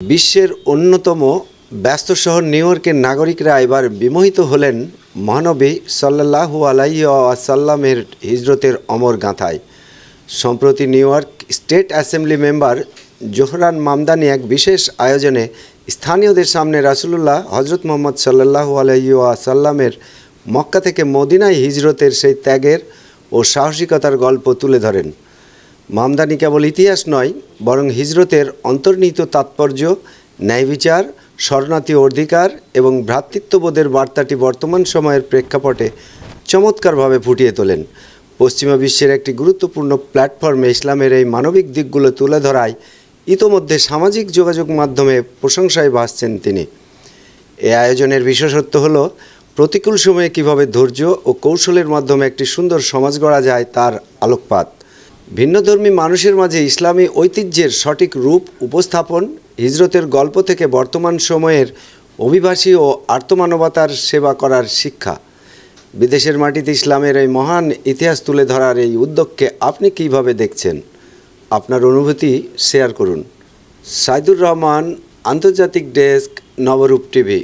বিশ্বের অন্যতম ব্যস্ত শহর নিউ ইয়র্কের নাগরিকরা এবার বিমোহিত হলেন মহানবী সাল্লাহু আলাইসাল্লামের হিজরতের অমর গাঁথায়। সম্প্রতি New York State Assembly member Zohran Mamdani এক বিশেষ আয়োজনে স্থানীয়দের সামনে রাসূলুল্লাহ হজরত মোহাম্মদ সাল্লাহু আলাইসাল্লামের মক্কা থেকে মদিনায় হিজরতের সেই ত্যাগের ও সাহসিকতার গল্প তুলে ধরেন। মামদানি কেবল ইতিহাস নয়, বরং হিজরতের অন্তর্নিহিত তাৎপর্য, ন্যায় বিচার, শরণার্থী অধিকার এবং ভ্রাতৃত্ববোধের বার্তাটি বর্তমান সময়ের প্রেক্ষাপটে চমৎকারভাবে ফুটিয়ে তোলেন। পশ্চিমা বিশ্বের একটি গুরুত্বপূর্ণ প্ল্যাটফর্মে ইসলামের এই মানবিক দিকগুলো তুলে ধরায় ইতোমধ্যে সামাজিক যোগাযোগ মাধ্যমে প্রশংসায় ভাসছেন তিনি। এ আয়োজনের বিশেষত্ব হল, প্রতিকূল সময়ে কীভাবে ধৈর্য ও কৌশলের মাধ্যমে একটি সুন্দর সমাজ গড়া যায় তার আলোকপাত। ভিন্নধর্মী মানুষের মাঝে ইসলামী ঐতিহ্যের সঠিক রূপ উপস্থাপন, হিজরতের গল্প থেকে বর্তমান সময়ের অভিবাসী ও আর্তমানবতার সেবা করার শিক্ষা। বিদেশের মাটিতে ইসলামের এই মহান ইতিহাস তুলে ধরার এই উদ্যোগকে আপনি কীভাবে দেখছেন? আপনার অনুভূতি শেয়ার করুন। সাইদুর রহমান, আন্তর্জাতিক ডেস্ক, নবরূপ টিভি।